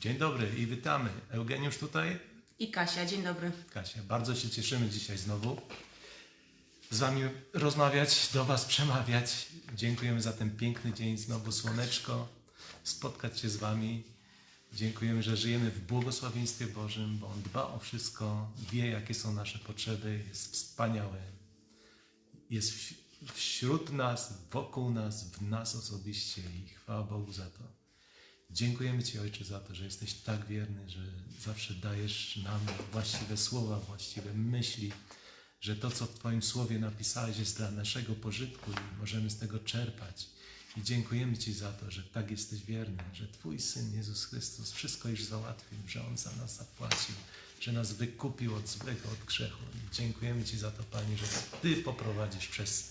Dzień dobry i witamy. Eugeniusz tutaj, I Kasia, dzień dobry. Kasia. Bardzo się cieszymy dzisiaj znowu z Wami rozmawiać, do Was przemawiać. Dziękujemy za ten piękny dzień, znowu słoneczko, spotkać się z Wami. Dziękujemy, że żyjemy w błogosławieństwie Bożym, bo On dba o wszystko, wie jakie są nasze potrzeby, jest wspaniały. Jest wś- wśród nas, wokół nas, w nas osobiście i chwała Bogu za to. Dziękujemy Ci, Ojcze, za to, że jesteś tak wierny, że zawsze dajesz nam właściwe słowa, właściwe myśli, że to, co w Twoim słowie napisałeś, jest dla naszego pożytku i możemy z tego czerpać. I dziękujemy Ci za to, że tak jesteś wierny, że Twój Syn Jezus Chrystus wszystko już załatwił, że On za nas zapłacił, że nas wykupił od złego, od grzechu. I dziękujemy Ci za to, Panie, że Ty poprowadzisz przez,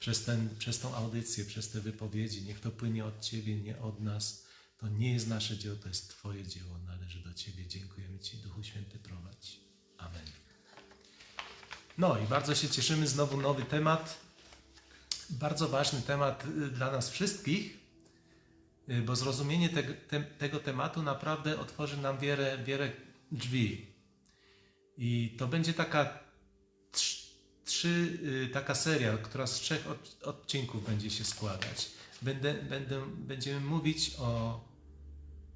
przez, ten, przez tą audycję, przez te wypowiedzi. Niech to płynie od Ciebie, nie od nas. To nie jest nasze dzieło, to jest Twoje dzieło, należy do Ciebie. Dziękujemy Ci, Duchu Święty, prowadź. Amen. No i bardzo się cieszymy, znowu nowy temat. Bardzo ważny temat y, dla nas wszystkich, y, bo zrozumienie tego, te, tego tematu naprawdę otworzy nam wiele, wiele drzwi. I to będzie taka trz- trzy, y, taka seria, która z trzech od, odcinków będzie się składać. Będę, będę, będziemy mówić o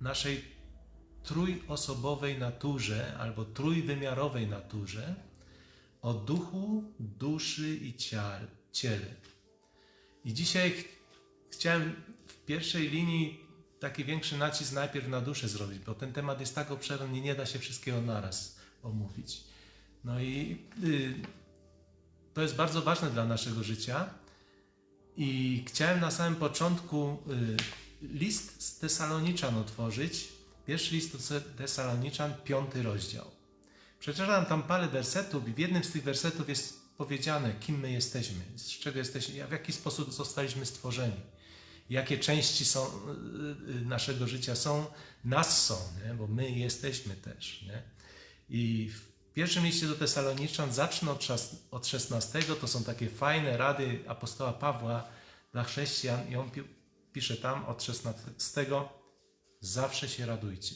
naszej trójosobowej naturze albo trójwymiarowej naturze, o duchu, duszy i ciele. I dzisiaj ch- chciałem w pierwszej linii taki większy nacisk najpierw na duszę zrobić, bo ten temat jest tak obszerny, nie da się wszystkiego naraz omówić. No i y, to jest bardzo ważne dla naszego życia. I chciałem na samym początku y, list z Tesaloniczan otworzyć. Pierwszy list do Tesaloniczan, piąty rozdział. Przeczytam tam parę wersetów i w jednym z tych wersetów jest powiedziane, kim my jesteśmy, z czego jesteśmy, w jaki sposób zostaliśmy stworzeni, jakie części są, y, y, naszego życia są, nas są, nie? bo my jesteśmy też. Nie? I w pierwszym liście do Tesaloniczan zacznę od, od 16, to są takie fajne rady apostoła Pawła dla chrześcijan i on pi- pisze tam od 16, zawsze się radujcie,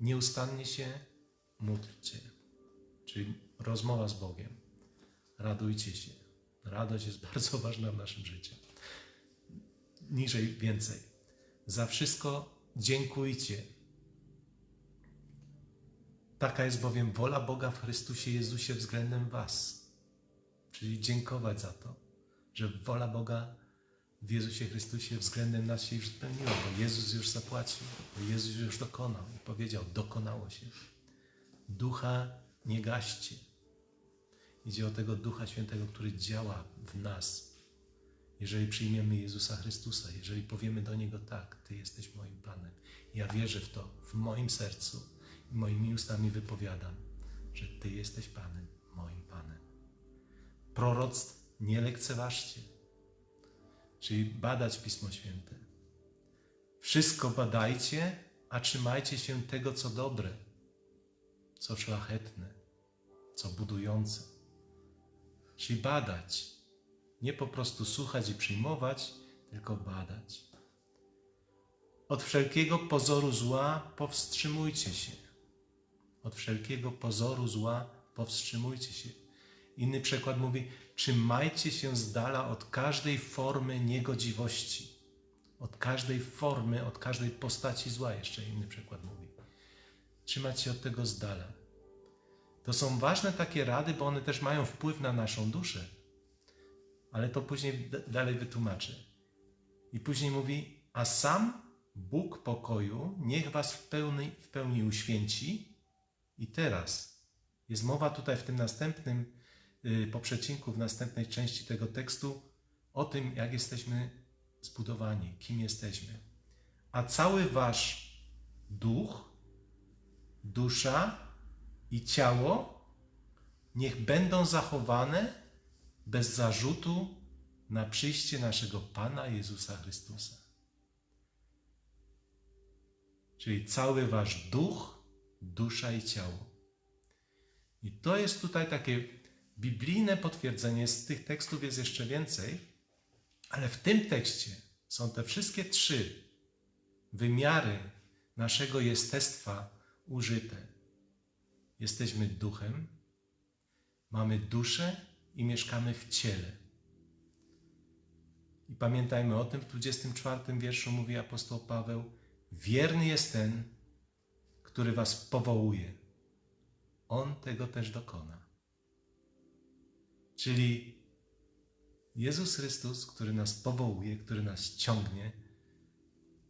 nieustannie się módlcie, czyli rozmowa z Bogiem. Radujcie się. Radość jest bardzo ważna w naszym życiu. Niżej więcej. Za wszystko dziękujcie. Taka jest bowiem wola Boga w Chrystusie Jezusie względem Was. Czyli dziękować za to, że wola Boga w Jezusie Chrystusie względem nas się już spełniła, bo Jezus już zapłacił, bo Jezus już dokonał i powiedział: Dokonało się. Ducha nie gaście. Idzie o tego Ducha Świętego, który działa w nas. Jeżeli przyjmiemy Jezusa Chrystusa, jeżeli powiemy do Niego tak, Ty jesteś moim Panem. Ja wierzę w to, w moim sercu moimi ustami wypowiadam, że Ty jesteś Panem, moim Panem. Proroctw nie lekceważcie, czyli badać Pismo Święte. Wszystko badajcie, a trzymajcie się tego, co dobre, co szlachetne, co budujące. Czyli badać. Nie po prostu słuchać i przyjmować, tylko badać. Od wszelkiego pozoru zła powstrzymujcie się. Od wszelkiego pozoru zła powstrzymujcie się. Inny przykład mówi: trzymajcie się z dala od każdej formy niegodziwości. Od każdej formy, od każdej postaci zła, jeszcze inny przykład mówi. Trzymać się od tego z dala. To są ważne takie rady, bo one też mają wpływ na naszą duszę. Ale to później dalej wytłumaczę. I później mówi, a sam Bóg pokoju niech was w pełni, w pełni uświęci. I teraz jest mowa tutaj w tym następnym y, po przecinku, w następnej części tego tekstu o tym, jak jesteśmy zbudowani, kim jesteśmy. A cały wasz duch, dusza i ciało niech będą zachowane bez zarzutu na przyjście naszego Pana Jezusa Chrystusa. Czyli cały wasz duch, dusza i ciało. I to jest tutaj takie biblijne potwierdzenie, z tych tekstów jest jeszcze więcej, ale w tym tekście są te wszystkie trzy wymiary naszego jestestwa użyte. Jesteśmy duchem, mamy duszę i mieszkamy w ciele. I pamiętajmy o tym, w 24 wierszu mówi apostoł Paweł: Wierny jest ten, który was powołuje. On tego też dokona. Czyli Jezus Chrystus, który nas powołuje, który nas ciągnie,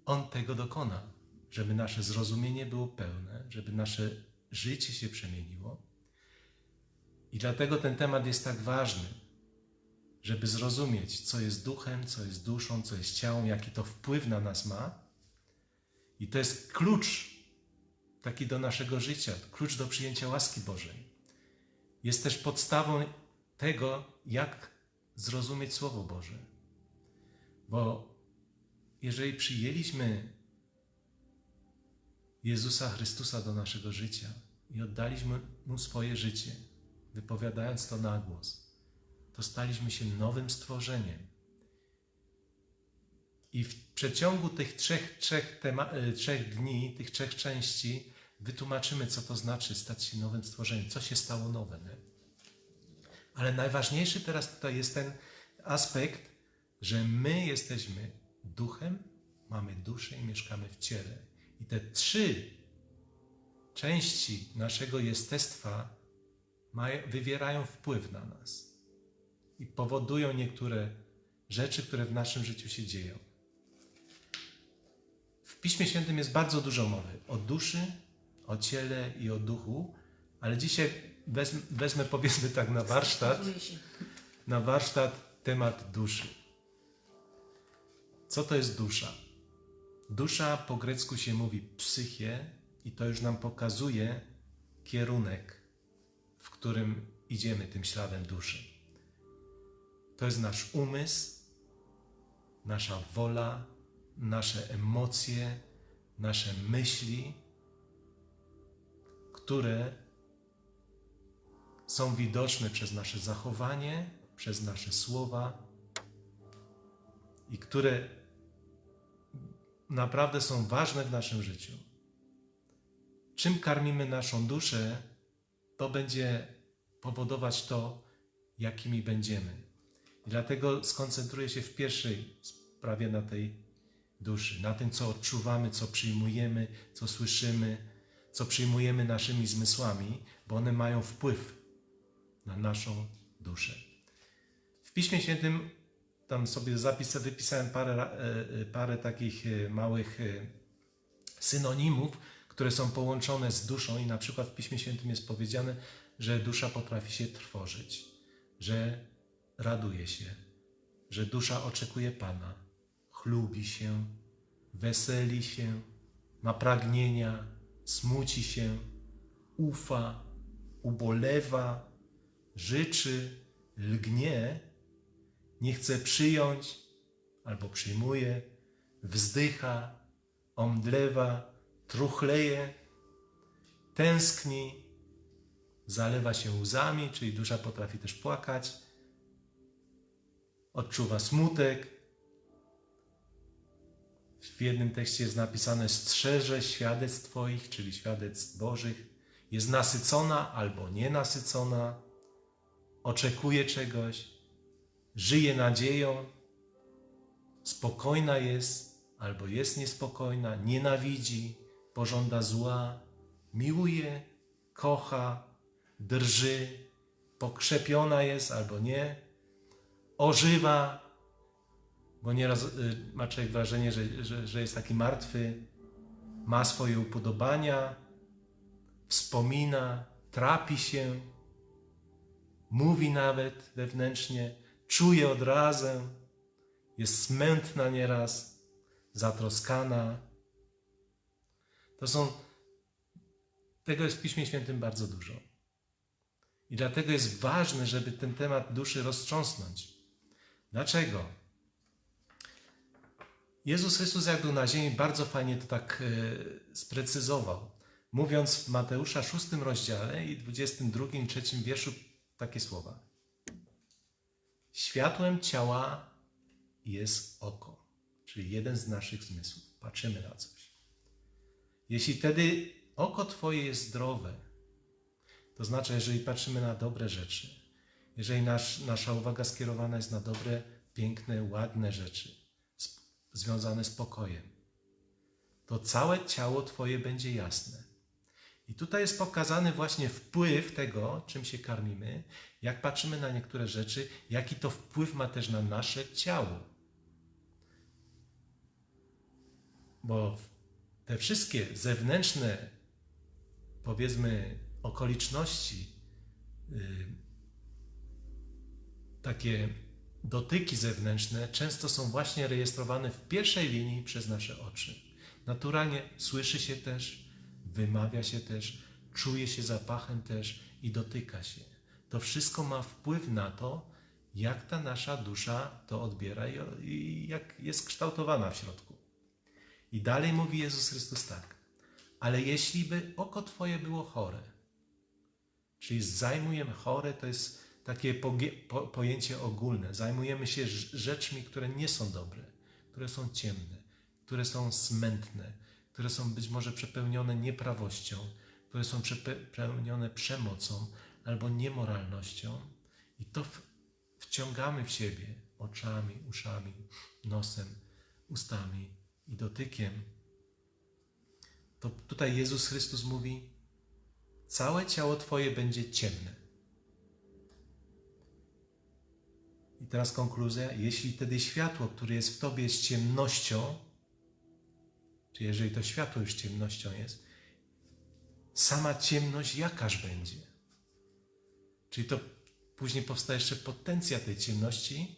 On tego dokona, żeby nasze zrozumienie było pełne, żeby nasze życie się przemieniło. I dlatego ten temat jest tak ważny, żeby zrozumieć, co jest duchem, co jest duszą, co jest ciałem, jaki to wpływ na nas ma. I to jest klucz taki do naszego życia, klucz do przyjęcia łaski Bożej. Jest też podstawą tego, jak zrozumieć Słowo Boże. Bo jeżeli przyjęliśmy Jezusa Chrystusa do naszego życia i oddaliśmy Mu swoje życie, wypowiadając to na głos, to staliśmy się nowym stworzeniem. I w przeciągu tych trzech, trzech, e, trzech dni, tych trzech części, wytłumaczymy, co to znaczy stać się nowym stworzeniem, co się stało nowe. Nie? Ale najważniejszy teraz tutaj jest ten aspekt, że my jesteśmy duchem, mamy duszę i mieszkamy w ciele. I te trzy części naszego jestestwa wywierają wpływ na nas i powodują niektóre rzeczy, które w naszym życiu się dzieją. W Piśmie Świętym jest bardzo dużo mowy o duszy, o ciele i o duchu, ale dzisiaj wezmę, wezmę powiedzmy tak na warsztat, na warsztat temat duszy. Co to jest dusza? Dusza po grecku się mówi psyche i to już nam pokazuje kierunek, w którym idziemy tym śladem duszy. To jest nasz umysł, nasza wola, nasze emocje, nasze myśli, które są widoczne przez nasze zachowanie, przez nasze słowa i które naprawdę są ważne w naszym życiu. Czym karmimy naszą duszę, to będzie powodować to, jakimi będziemy. I dlatego skoncentruję się w pierwszej sprawie na tej duszy, na tym, co odczuwamy, co przyjmujemy, co słyszymy, co przyjmujemy naszymi zmysłami, bo one mają wpływ na naszą duszę. W Piśmie Świętym tam sobie zapis, wypisałem parę, e, e, parę takich e, małych synonimów, które są połączone z duszą i na przykład w Piśmie Świętym jest powiedziane, że dusza potrafi się trwożyć, że raduje się, że dusza oczekuje Pana, chlubi się, weseli się, ma pragnienia, smuci się, ufa, ubolewa, życzy, lgnie, nie chce przyjąć albo przyjmuje, wzdycha, omdlewa, truchleje, tęskni, zalewa się łzami, czyli dusza potrafi też płakać, odczuwa smutek. W jednym tekście jest napisane: strzeże świadectw Twoich, czyli świadectw Bożych, jest nasycona albo nienasycona, oczekuje czegoś, żyje nadzieją, spokojna jest albo jest niespokojna, nienawidzi, pożąda zła, miłuje, kocha, drży, pokrzepiona jest albo nie, ożywa, bo nieraz y, ma człowiek wrażenie, że, że, że jest taki martwy, ma swoje upodobania, wspomina, trapi się, mówi nawet wewnętrznie, czuje odrazę, jest smętna nieraz, zatroskana. To są, tego jest w Piśmie Świętym bardzo dużo. I dlatego jest ważne, żeby ten temat duszy roztrząsnąć. Dlaczego? Jezus Chrystus, jak był na ziemi, bardzo fajnie to tak e, sprecyzował. Mówiąc w Mateusza 6 rozdziale i 22 i 3 wierszu takie słowa. Światłem ciała jest oko, czyli jeden z naszych zmysłów. Patrzymy na coś. Jeśli wtedy oko Twoje jest zdrowe, to znaczy, jeżeli patrzymy na dobre rzeczy, jeżeli nasz, nasza uwaga skierowana jest na dobre, piękne, ładne rzeczy związane z pokojem, to całe ciało Twoje będzie jasne. I tutaj jest pokazany właśnie wpływ tego, czym się karmimy, jak patrzymy na niektóre rzeczy, jaki to wpływ ma też na nasze ciało. Bo te wszystkie zewnętrzne, powiedzmy, okoliczności, yy, takie dotyki zewnętrzne często są właśnie rejestrowane w pierwszej linii przez nasze oczy. Naturalnie słyszy się też, wymawia się też, czuje się zapachem też i dotyka się. To wszystko ma wpływ na to, jak ta nasza dusza to odbiera i, jak jest kształtowana w środku. I dalej mówi Jezus Chrystus tak. Ale jeśli by oko Twoje było chore, czyli zajmujemy chore, to jest takie pojęcie ogólne. Zajmujemy się rz- rzeczmi, które nie są dobre, które są ciemne, które są smętne, które są być może przepełnione nieprawością, które są przepełnione przemocą albo niemoralnością. I to wciągamy w siebie oczami, uszami, nosem, ustami i dotykiem. To tutaj Jezus Chrystus mówi: Całe ciało Twoje będzie ciemne. I teraz konkluzja. Jeśli wtedy światło, które jest w Tobie, jest ciemnością, czy jeżeli to światło już ciemnością jest, sama ciemność jakaż będzie? Czyli to później powstaje jeszcze potencja tej ciemności,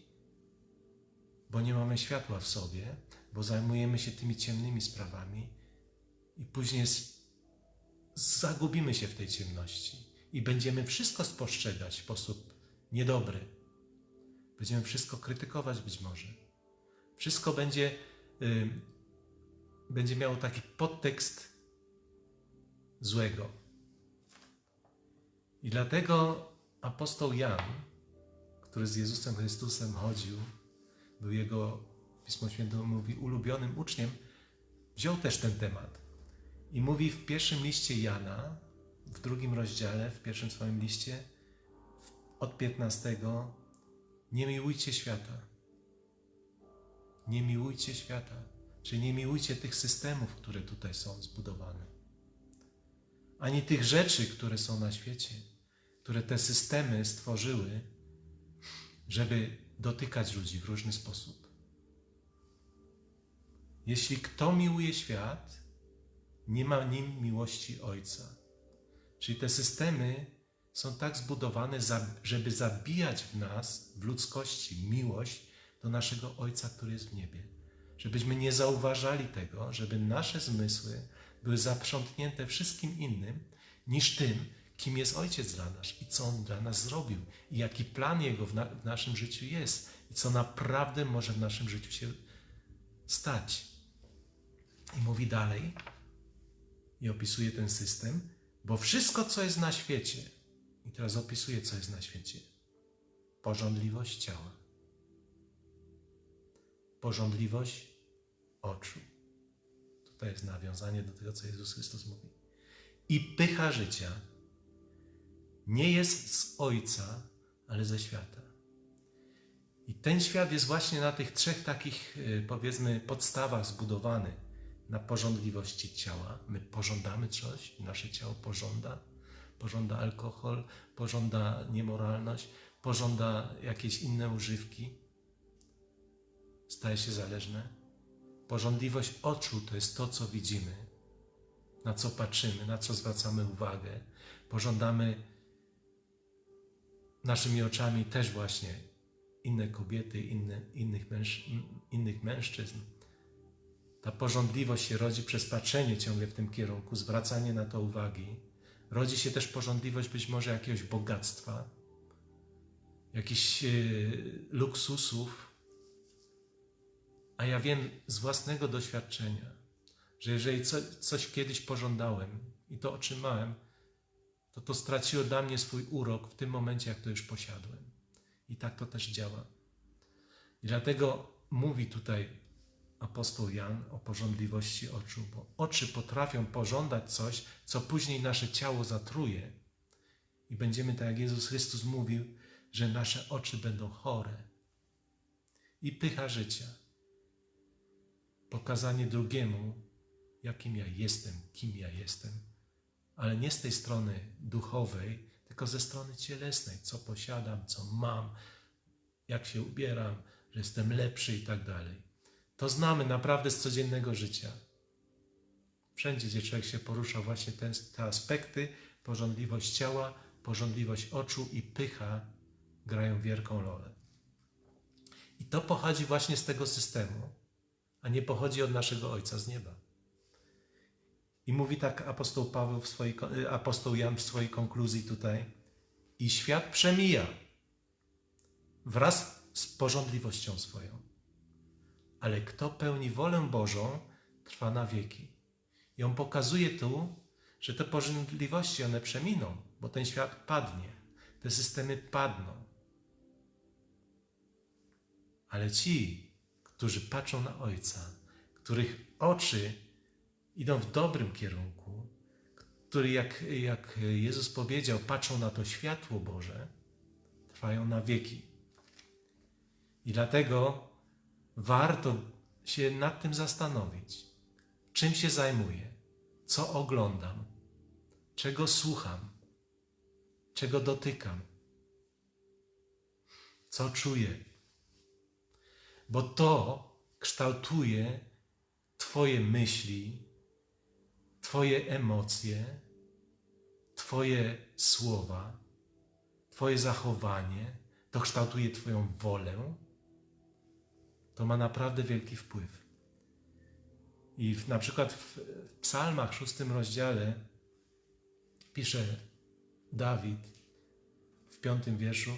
bo nie mamy światła w sobie, bo zajmujemy się tymi ciemnymi sprawami i później jest, zagubimy się w tej ciemności i będziemy wszystko spostrzegać w sposób niedobry. Będziemy wszystko krytykować być może. Wszystko będzie, y, będzie miało taki podtekst złego. I dlatego apostoł Jan, który z Jezusem Chrystusem chodził, był jego, Pismo Święte mówi, ulubionym uczniem, wziął też ten temat. I mówi w pierwszym liście Jana, w drugim rozdziale, w pierwszym swoim liście, od 15, nie miłujcie świata. Nie miłujcie świata, czyli nie miłujcie tych systemów, które tutaj są zbudowane, ani tych rzeczy, które są na świecie, które te systemy stworzyły, żeby dotykać ludzi w różny sposób. Jeśli kto miłuje świat, nie ma nim miłości Ojca. Czyli te systemy są tak zbudowane, żeby zabijać w nas, w ludzkości, miłość do naszego Ojca, który jest w niebie. Żebyśmy nie zauważali tego, żeby nasze zmysły były zaprzątnięte wszystkim innym niż tym, kim jest Ojciec dla nas i co On dla nas zrobił i jaki plan Jego w, na, w naszym życiu jest i co naprawdę może w naszym życiu się stać. I mówi dalej i opisuje ten system, bo wszystko, co jest na świecie, i teraz opisuje, co jest na świecie. Porządliwość ciała. Porządliwość oczu. Tutaj jest nawiązanie do tego, co Jezus Chrystus mówi. I pycha życia nie jest z Ojca, ale ze świata. I ten świat jest właśnie na tych trzech takich, powiedzmy, podstawach zbudowany. Na porządliwości ciała. My pożądamy coś, nasze ciało pożąda pożąda alkohol, pożąda niemoralność, pożąda jakieś inne używki, staje się zależne. Porządliwość oczu to jest to, co widzimy, na co patrzymy, na co zwracamy uwagę. Pożądamy naszymi oczami też właśnie inne kobiety, inne, innych, męż, innych mężczyzn. Ta porządliwość się rodzi przez patrzenie ciągle w tym kierunku, zwracanie na to uwagi. Rodzi się też porządliwość być może jakiegoś bogactwa, jakichś yy, luksusów. A ja wiem z własnego doświadczenia, że jeżeli co, coś kiedyś pożądałem i to otrzymałem, to to straciło dla mnie swój urok w tym momencie, jak to już posiadłem. I tak to też działa. I dlatego mówi tutaj apostoł Jan o porządliwości oczu, bo oczy potrafią pożądać coś, co później nasze ciało zatruje. I będziemy, tak jak Jezus Chrystus mówił, że nasze oczy będą chore. I pycha życia. Pokazanie drugiemu, jakim ja jestem, kim ja jestem. Ale nie z tej strony duchowej, tylko ze strony cielesnej, co posiadam, co mam, jak się ubieram, że jestem lepszy i tak dalej. To znamy naprawdę z codziennego życia. Wszędzie, gdzie człowiek się porusza, właśnie ten, te aspekty, porządliwość ciała, porządliwość oczu i pycha grają wielką rolę. I to pochodzi właśnie z tego systemu, a nie pochodzi od naszego Ojca z nieba. I mówi tak apostoł Paweł w swojej, apostoł Jan w swojej konkluzji tutaj. I świat przemija wraz z porządliwością swoją. Ale kto pełni wolę Bożą, trwa na wieki. I on pokazuje tu, że te porządliwości one przeminą, bo ten świat padnie, te systemy padną. Ale ci, którzy patrzą na Ojca, których oczy idą w dobrym kierunku, którzy, jak, jak Jezus powiedział, patrzą na to światło Boże, trwają na wieki. I dlatego warto się nad tym zastanowić, czym się zajmuję, co oglądam, czego słucham, czego dotykam, co czuję. Bo to kształtuje Twoje myśli, Twoje emocje, Twoje słowa, Twoje zachowanie, to kształtuje Twoją wolę, to ma naprawdę wielki wpływ. I w, na przykład w, w Psalmach, szóstym rozdziale, pisze Dawid w piątym wierszu: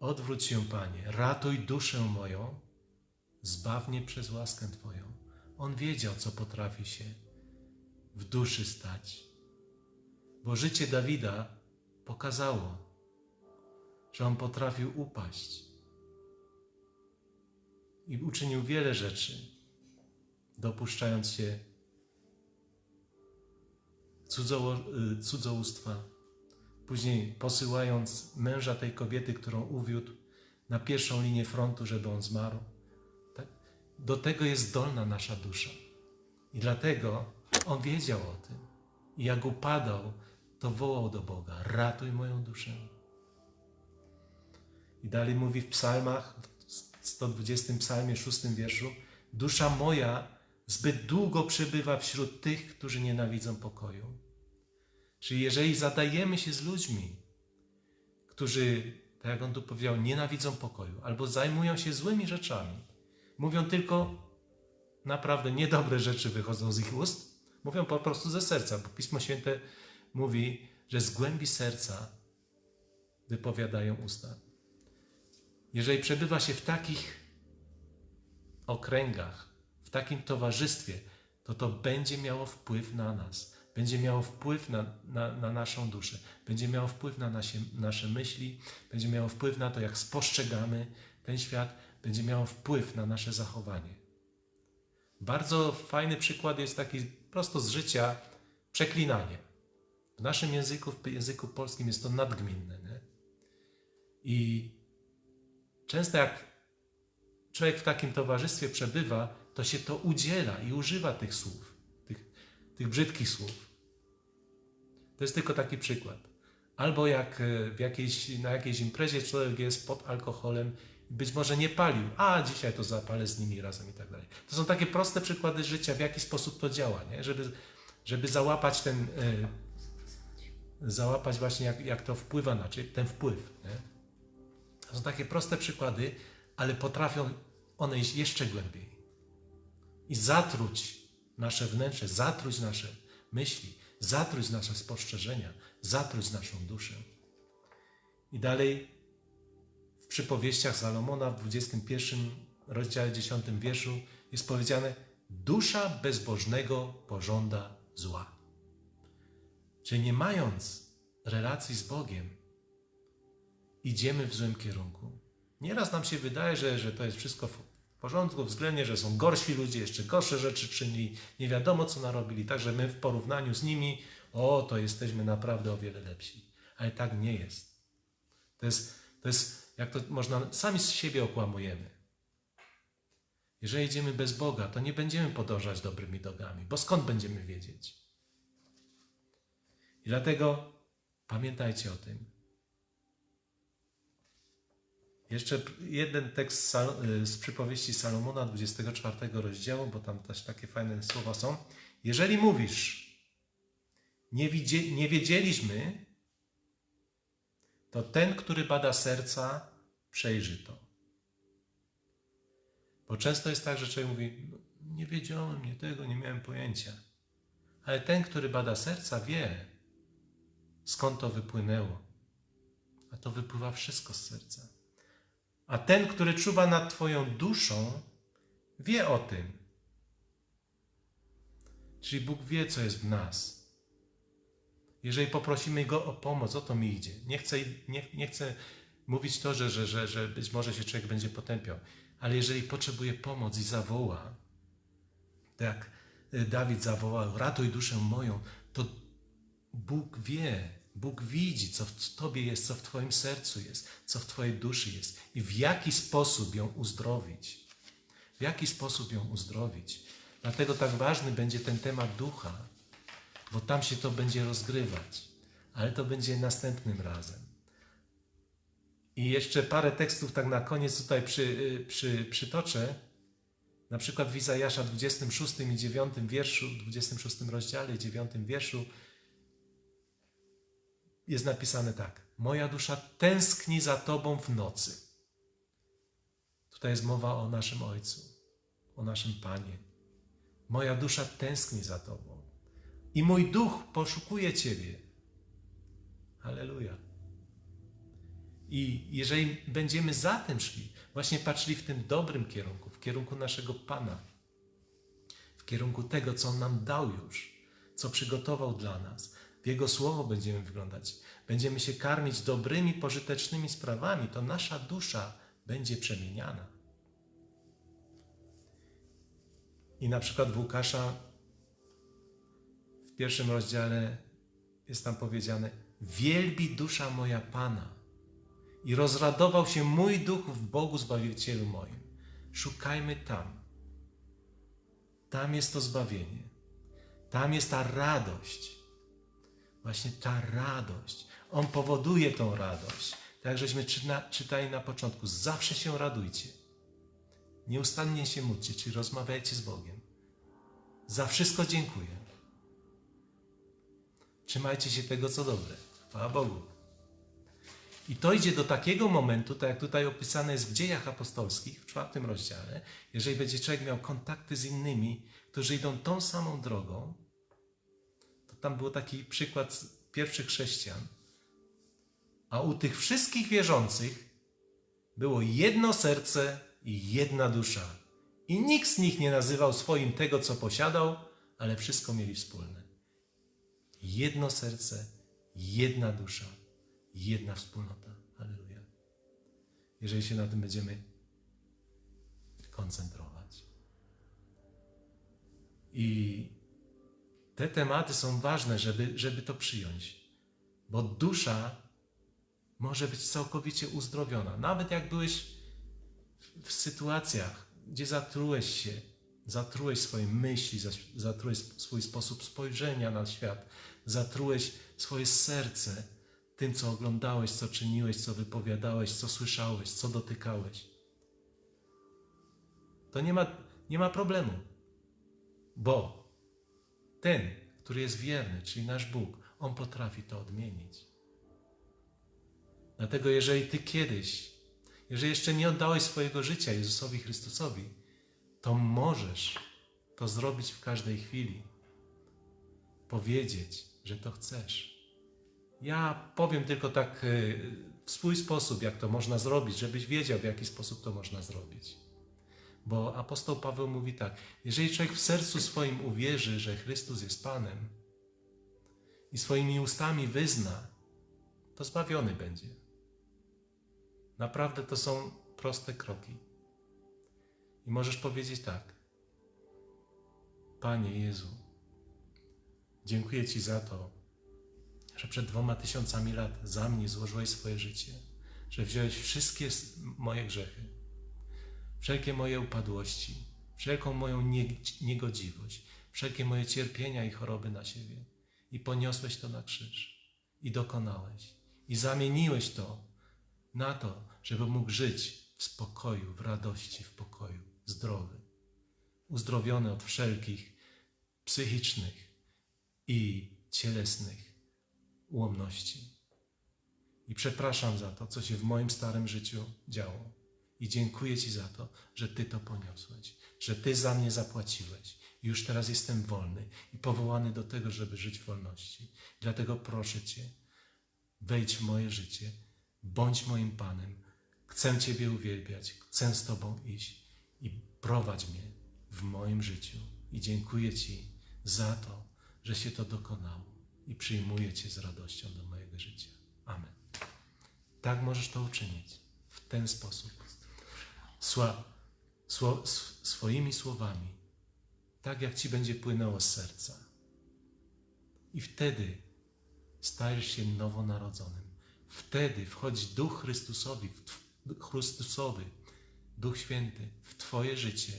Odwróć się, Panie, ratuj duszę moją, zbaw mnie przez łaskę Twoją. On wiedział, co potrafi się w duszy stać. Bo życie Dawida pokazało, że on potrafił upaść i uczynił wiele rzeczy, dopuszczając się y, cudzołóstwa, później posyłając męża tej kobiety, którą uwiódł, na pierwszą linię frontu, żeby on zmarł. Tak? Do tego jest zdolna nasza dusza. I dlatego on wiedział o tym. I jak upadał, to wołał do Boga: Ratuj moją duszę. I dalej mówi w psalmach, w 120 psalmie, 6 wierszu, dusza moja zbyt długo przebywa wśród tych, którzy nienawidzą pokoju. Czyli jeżeli zadajemy się z ludźmi, którzy, tak jak on tu powiedział, nienawidzą pokoju, albo zajmują się złymi rzeczami, mówią tylko naprawdę niedobre rzeczy wychodzą z ich ust, mówią po prostu ze serca, bo Pismo Święte mówi, że z głębi serca wypowiadają usta. Jeżeli przebywa się w takich okręgach, w takim towarzystwie, to to będzie miało wpływ na nas, będzie miało wpływ na, na, na naszą duszę, będzie miało wpływ na nasie, nasze myśli, będzie miało wpływ na to, jak spostrzegamy ten świat, będzie miało wpływ na nasze zachowanie. Bardzo fajny przykład jest taki prosto z życia przeklinanie. W naszym języku, w języku polskim jest to nadgminne. Nie? I często jak człowiek w takim towarzystwie przebywa, to się to udziela i używa tych słów, tych, tych brzydkich słów. To jest tylko taki przykład. Albo jak e, jakiejś, na jakiejś imprezie człowiek jest pod alkoholem być może nie palił, a dzisiaj to zapalę z nimi razem i tak dalej. To są takie proste przykłady życia, w jaki sposób to działa, nie? Żeby, żeby załapać ten, e, załapać właśnie jak, jak to wpływa na, ten wpływ. Nie? To są takie proste przykłady, ale potrafią one iść jeszcze głębiej i zatruć nasze wnętrze, zatruć nasze myśli, zatruć nasze spostrzeżenia, zatruć naszą duszę. I dalej w przypowieściach Salomona w 21 rozdziale 10 wierszu jest powiedziane: Dusza bezbożnego pożąda zła. Czyli nie mając relacji z Bogiem, idziemy w złym kierunku. Nieraz nam się wydaje, że, że to jest wszystko w, porządku, względnie, że są gorsi ludzie, jeszcze gorsze rzeczy czynili, nie wiadomo co narobili, także my w porównaniu z nimi, o, to jesteśmy naprawdę o wiele lepsi. Ale tak nie jest. To jest, to jest jak to można, sami z siebie okłamujemy. Jeżeli idziemy bez Boga, to nie będziemy podążać dobrymi drogami, bo skąd będziemy wiedzieć? I dlatego pamiętajcie o tym. Jeszcze jeden tekst y, z przypowieści Salomona, 24 rozdziału, bo tam też takie fajne słowa są. Jeżeli mówisz, nie, widzie- nie wiedzieliśmy, to ten, który bada serca, przejrzy to. Bo często jest tak, że człowiek mówi, "No, nie wiedziałem, nie tego, nie miałem pojęcia. Ale ten, który bada serca, wie, skąd to wypłynęło. A to wypływa wszystko z serca. A ten, który czuwa nad Twoją duszą, wie o tym. Czyli Bóg wie, co jest w nas. Jeżeli poprosimy Go o pomoc, o to mi idzie. Nie chcę, nie, nie chcę mówić to, że, że, że, że być może się człowiek będzie potępiał, ale jeżeli potrzebuje pomoc i zawoła, tak jak y, Dawid zawołał, ratuj duszę moją, to Bóg wie, Bóg widzi, co w Tobie jest, co w Twoim sercu jest, co w Twojej duszy jest i w jaki sposób ją uzdrowić. W jaki sposób ją uzdrowić. Dlatego tak ważny będzie ten temat ducha, bo tam się to będzie rozgrywać, ale to będzie następnym razem. I jeszcze parę tekstów tak na koniec tutaj przy, y, przy, przytoczę. Na przykład w Izajasza 26 i 9 wierszu, 26 rozdziale i 9 wierszu jest napisane tak. Moja dusza tęskni za Tobą w nocy. Tutaj jest mowa o naszym Ojcu, o naszym Panie. Moja dusza tęskni za Tobą. I mój duch poszukuje Ciebie. Halleluja. I jeżeli będziemy za tym szli, właśnie patrzyli w tym dobrym kierunku, w kierunku naszego Pana, w kierunku tego, co On nam dał już, co przygotował dla nas, w Jego Słowo będziemy wyglądać, będziemy się karmić dobrymi, pożytecznymi sprawami, to nasza dusza będzie przemieniana. I na przykład w Łukasza w pierwszym rozdziale jest tam powiedziane: Wielbi dusza moja Pana i rozradował się mój duch w Bogu Zbawicielu moim. Szukajmy tam. Tam jest to zbawienie. Tam jest ta radość. Właśnie ta radość. On powoduje tą radość. Tak żeśmy czytali na początku. Zawsze się radujcie. Nieustannie się módlcie, czyli rozmawiajcie z Bogiem. Za wszystko dziękuję. Trzymajcie się tego, co dobre. Chwała Bogu. I to idzie do takiego momentu, tak jak tutaj opisane jest w dziejach apostolskich, w czwartym rozdziale, jeżeli będzie człowiek miał kontakty z innymi, którzy idą tą samą drogą, tam był taki przykład pierwszych chrześcijan. A u tych wszystkich wierzących było jedno serce i jedna dusza. I nikt z nich nie nazywał swoim tego, co posiadał, ale wszystko mieli wspólne. Jedno serce, jedna dusza, jedna wspólnota. Halleluja. Jeżeli się na tym będziemy koncentrować. I te tematy są ważne, żeby, żeby to przyjąć, bo dusza może być całkowicie uzdrowiona. Nawet jak byłeś w sytuacjach, gdzie zatrułeś się, zatrułeś swoje myśli, zatrułeś swój sposób spojrzenia na świat, zatrułeś swoje serce tym, co oglądałeś, co czyniłeś, co wypowiadałeś, co słyszałeś, co dotykałeś. To nie ma, nie ma problemu, bo ten, który jest wierny, czyli nasz Bóg, on potrafi to odmienić. Dlatego, jeżeli ty kiedyś, jeżeli jeszcze nie oddałeś swojego życia Jezusowi Chrystusowi, to możesz to zrobić w każdej chwili. Powiedzieć, że to chcesz. Ja powiem tylko tak w swój sposób, jak to można zrobić, żebyś wiedział, w jaki sposób to można zrobić. Bo apostoł Paweł mówi tak: jeżeli człowiek w sercu swoim uwierzy, że Chrystus jest Panem i swoimi ustami wyzna, to zbawiony będzie. Naprawdę to są proste kroki. I możesz powiedzieć tak. Panie Jezu, dziękuję Ci za to, że przed dwoma tysiącami lat za mnie złożyłeś swoje życie, że wziąłeś wszystkie moje grzechy, wszelkie moje upadłości, wszelką moją nie- niegodziwość, wszelkie moje cierpienia i choroby na siebie i poniosłeś to na krzyż i dokonałeś i zamieniłeś to na to, żeby mógł żyć w spokoju, w radości, w pokoju, zdrowy, uzdrowiony od wszelkich psychicznych i cielesnych ułomności. I przepraszam za to, co się w moim starym życiu działo. I dziękuję Ci za to, że Ty to poniosłeś, że Ty za mnie zapłaciłeś. I już teraz jestem wolny i powołany do tego, żeby żyć w wolności. Dlatego proszę Cię, wejdź w moje życie, bądź moim Panem. Chcę Ciebie uwielbiać, chcę z Tobą iść i prowadź mnie w moim życiu. I dziękuję Ci za to, że się to dokonało i przyjmuję Cię z radością do mojego życia. Amen. Tak możesz to uczynić w ten sposób. Sła, sło, sw- swoimi słowami, tak jak Ci będzie płynęło z serca. I wtedy stajesz się nowonarodzonym. Wtedy wchodzi Duch Chrystusowi, Chrystusowy, Duch Święty w Twoje życie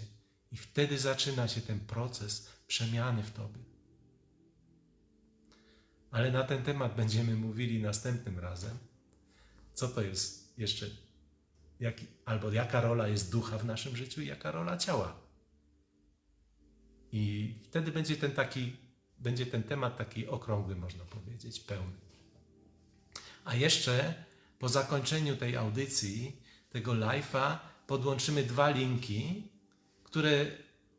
i wtedy zaczyna się ten proces przemiany w Tobie. Ale na ten temat będziemy mówili następnym razem. Co to jest jeszcze, jaki, albo jaka rola jest ducha w naszym życiu i jaka rola ciała. I wtedy będzie ten taki, będzie ten temat taki okrągły, można powiedzieć, pełny. A jeszcze po zakończeniu tej audycji, tego live'a, podłączymy dwa linki, które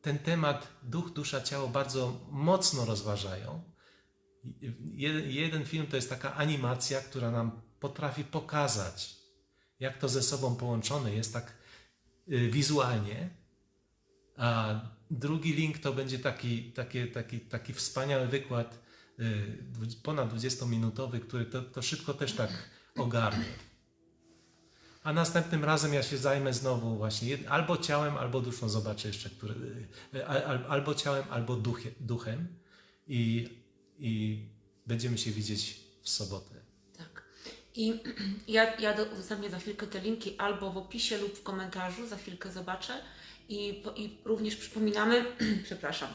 ten temat duch, dusza, ciało bardzo mocno rozważają. Jeden film to jest taka animacja, która nam potrafi pokazać, jak to ze sobą połączone jest tak y, wizualnie. A drugi link to będzie taki, taki, taki, taki wspaniały wykład, y, ponad 20-minutowy, który to, to szybko też tak ogarnie. A następnym razem ja się zajmę znowu właśnie albo ciałem, albo duszą. Zobaczę jeszcze, które, y, al- al- albo ciałem, albo duchem. I, I będziemy się widzieć w sobotę. I ja, ja za chwilkę te linki albo w opisie lub w komentarzu, za chwilkę zobaczę. I, i również przypominamy, przepraszam,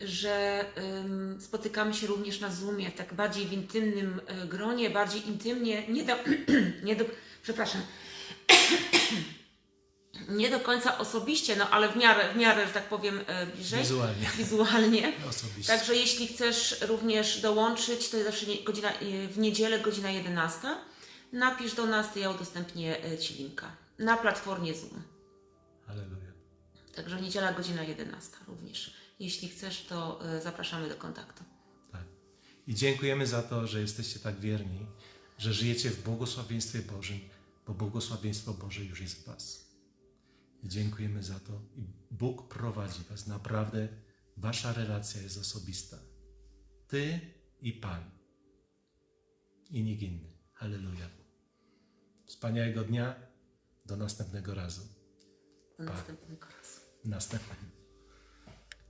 że ym, spotykamy się również na Zoomie, tak bardziej w intymnym y, gronie, bardziej intymnie, nie do, nie do przepraszam, nie do końca osobiście, no ale w miarę, w miarę, że tak powiem, y, bliżej, Wizualnie, wizualnie. osobiście. Także jeśli chcesz również dołączyć, to jest zawsze godzina, y, w niedzielę godzina 11. Napisz do nas, to ja udostępnię y, Ci linka na platformie Zoom. Halleluja. Także niedziela godzina 11 również. Jeśli chcesz, to zapraszamy do kontaktu. Tak. I dziękujemy za to, że jesteście tak wierni, że żyjecie w błogosławieństwie Bożym, bo błogosławieństwo Boże już jest w Was. I dziękujemy za to. I Bóg prowadzi Was. Naprawdę Wasza relacja jest osobista. Ty i Pan. I nikt inny. Halleluja. Wspaniałego dnia. Do następnego razu. Do Tak. następnego razu. Następnym.